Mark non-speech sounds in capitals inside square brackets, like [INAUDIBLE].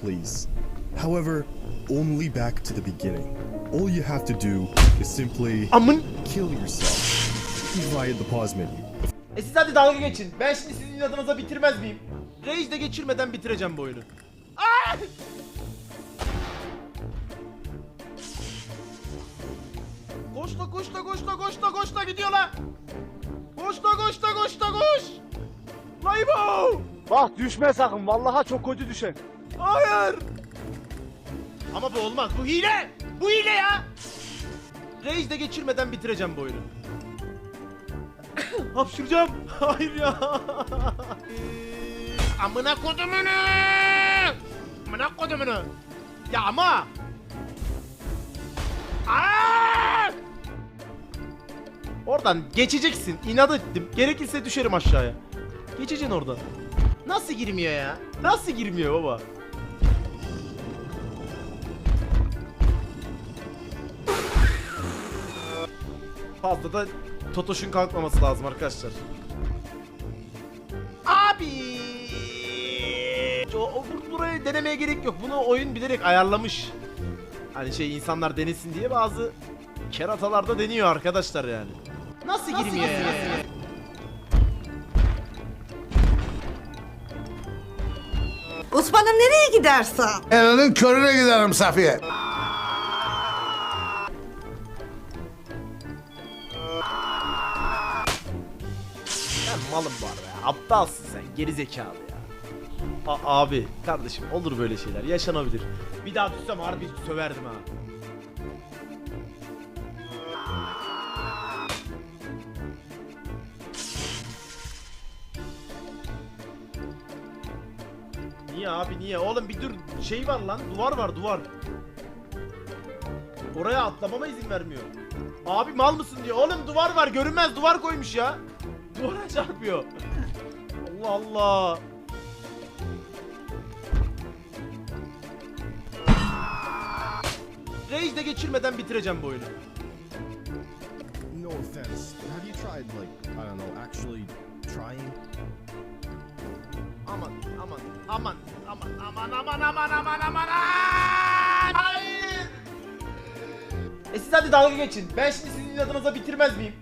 please. However, only back to the beginning. All you have to do is simply Amın. kill yourself via the pause menu. E siz hadi dalga geçin. Ben şimdi sizin inadınıza bitirmez miyim? Rage de geçirmeden bitireceğim bu oyunu. Aa! Koşla koşla koşla koşla koşla gidiyor la. Koşla koşla koşla koş. Laybo. Bak düşme sakın vallaha çok kötü düşer. Hayır. Ama bu olmaz. Bu hile. Bu hile ya. Rage de geçirmeden bitireceğim bu oyunu. [COUGHS] Hapşıracağım. [COUGHS] Hayır ya. [COUGHS] Amına kodumunu. Amına kodumunu. Ya ama. Oradan geçeceksin. İnat ettim. Gerekirse düşerim aşağıya. Geçeceksin orada. Nasıl girmiyor ya? Nasıl girmiyor baba? Fazla da Totoş'un kalkmaması lazım arkadaşlar. Abi! O, o- bur- burayı denemeye gerek yok. Bunu oyun bilerek ayarlamış. Hani şey insanlar denesin diye bazı keratalarda deniyor arkadaşlar yani. Nasıl, girmiyor ya? Osman'ım nereye gidersen? Elinin körüne giderim Safiye. Malım var ya. Aptalsın sen. Geri zekalı ya. A- abi kardeşim olur böyle şeyler. Yaşanabilir. Bir daha düşsem harbi söverdim ha. Niye abi niye? Oğlum bir dur şey var lan duvar var duvar. Oraya atlamama izin vermiyor. Abi mal mısın diyor. Oğlum duvar var görünmez duvar koymuş ya. Duvara çarpıyor. Allah Allah. Rage de geçirmeden bitireceğim bu oyunu. No offense, have you tried, like, I don't know, actually trying? Aman aman aman aman aman aman aman aman aman Hayır. E siz hadi dalga geçin. Ben şimdi sizin adınıza bitirmez miyim?